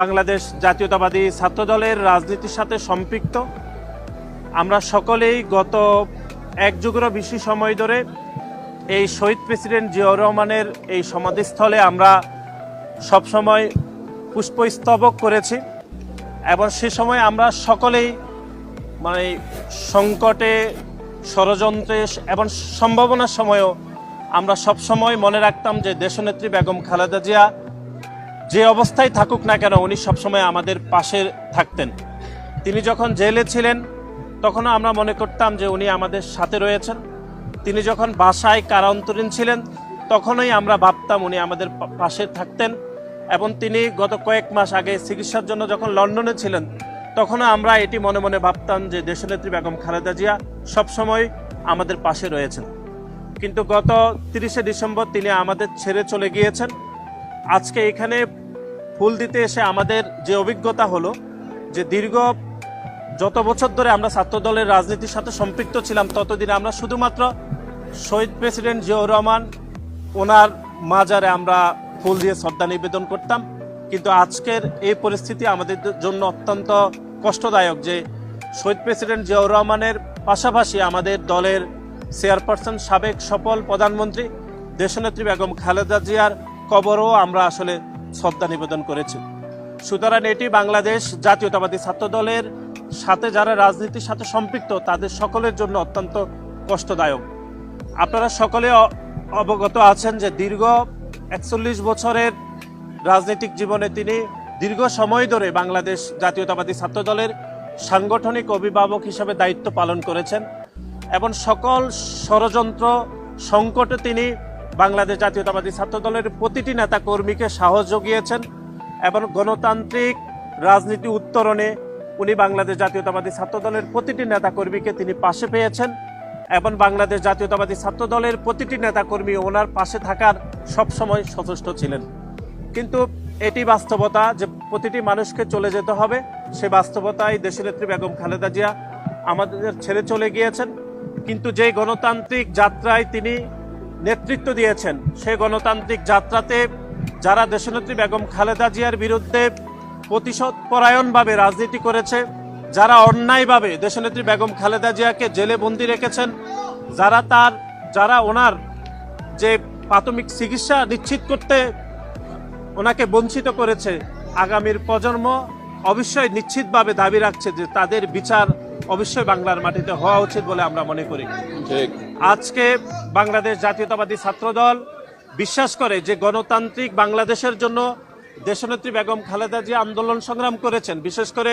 বাংলাদেশ জাতীয়তাবাদী ছাত্রদলের রাজনীতির সাথে সম্পৃক্ত। আমরা সকলেই গত এক যুগেরও বেশি সময় ধরে এই শহীদ প্রেসিডেন্ট জিয়াউর রহমানের এই সমাধিস্থলে আমরা সবসময় পুষ্পস্তবক করেছি এবং সে সময় আমরা সকলেই মানে সংকটে, ষড়যন্ত্রে এবং সম্ভাবনার সময়ও আমরা সবসময় মনে রাখতাম যে দেশনেত্রী বেগম খালেদা জিয়া যে অবস্থায় থাকুক না কেন, উনি সবসময় আমাদের পাশে থাকতেন। তিনি যখন জেলে ছিলেন, তখনও আমরা মনে করতাম যে উনি আমাদের সাথে রয়েছেন। তিনি যখন বাসায় কারান্তরীণ ছিলেন, তখনই আমরা ভাবতাম উনি আমাদের পাশে থাকতেন এবং তিনি গত কয়েক মাস আগে চিকিৎসার জন্য যখন লন্ডনে ছিলেন, তখনও আমরা এটি মনে মনে ভাবতাম যে দেশনেত্রী বেগম খালেদা জিয়া সবসময় আমাদের পাশে রয়েছেন। কিন্তু গত তিরিশে ডিসেম্বর তিনি আমাদের ছেড়ে চলে গিয়েছেন। আজকে এখানে ফুল দিতে এসে আমাদের যে অভিজ্ঞতা হলো, যে দীর্ঘ যত বছর ধরে আমরা ছাত্র দলের রাজনীতির সাথে সম্পৃক্ত ছিলাম, ততদিন আমরা শুধুমাত্র শহীদ প্রেসিডেন্ট জিয়াউর রহমান, ওনার মাজারে আমরা ফুল দিয়ে শ্রদ্ধা নিবেদন করতাম। কিন্তু আজকের এই পরিস্থিতি আমাদের জন্য অত্যন্ত কষ্টদায়ক যে শহীদ প্রেসিডেন্ট জিয়াউর রহমানের পাশাপাশি আমাদের দলের চেয়ারপারসন সাবেক সফল প্রধানমন্ত্রী, দেশনেত্রী বেগম খালেদা জিয়ার কবরও আমরা আসলে শ্রদ্ধা নিবেদন করেছি। সুতরাং এটি বাংলাদেশ জাতীয়তাবাদী ছাত্র দলের সাথে যারা রাজনীতির সাথে সম্পৃক্ত, তাদের সকলের জন্য অত্যন্ত কষ্টদায়ক। আপনারা সকলে অবগত আছেন যে দীর্ঘ একচল্লিশ বছরের রাজনৈতিক জীবনে তিনি দীর্ঘ সময় ধরে বাংলাদেশ জাতীয়তাবাদী ছাত্র দলের সাংগঠনিক অভিভাবক হিসেবে দায়িত্ব পালন করেছেন এবং সকল ষড়যন্ত্র সংকটে তিনি বাংলাদেশ জাতীয়তাবাদী ছাত্র দলের প্রতিটি নেতা কর্মীকে সাহস জুগিয়েছেন এবং গণতান্ত্রিক রাজনীতি উত্তরণে উনি বাংলাদেশ জাতীয়তাবাদী ছাত্র দলের প্রতিটি নেতাকর্মীকে তিনি পাশে পেয়েছেন এবং বাংলাদেশ জাতীয়তাবাদী ছাত্র দলের প্রতিটি নেতাকর্মী ওনার পাশে থাকার সবসময় সচেষ্ট ছিলেন। কিন্তু এটি বাস্তবতা যে প্রতিটি মানুষকে চলে যেতে হবে, সে বাস্তবতায় দেশনেত্রী বেগম খালেদা জিয়া আমাদের ছেড়ে চলে গিয়েছেন। কিন্তু যে গণতান্ত্রিক যাত্রায় তিনি নেতৃত্ব দিয়েছেন সে গণতান্ত্রিক যাত্রাতে যারা দেশনেত্রী বেগম খালেদা জিয়ার বিরুদ্ধে প্রতিশোধ পরায়ণভাবে রাজনীতি করেছে, যারা অন্যায়ভাবে দেশনেত্রী বেগম খালেদা জিয়াকে জেলে বন্দি রেখেছেন, যারা তার, যারা ওনার যে প্রাথমিক চিকিৎসা নিশ্চিত করতে ওনাকে বঞ্চিত করেছে, আগামীর প্রজন্ম অবশ্যই নিশ্চিতভাবে দাবি রাখছে যে তাদের বিচার অবশ্যই বাংলার মাটিতে হওয়া উচিত বলে আমরা মনে করি। আজকে বাংলাদেশ জাতীয়তাবাদী ছাত্রদল বিশ্বাস করে যে গণতান্ত্রিক বাংলাদেশের জন্য দেশনেত্রী বেগম খালেদা জিয়া আন্দোলন সংগ্রাম করেছেন। বিশেষ করে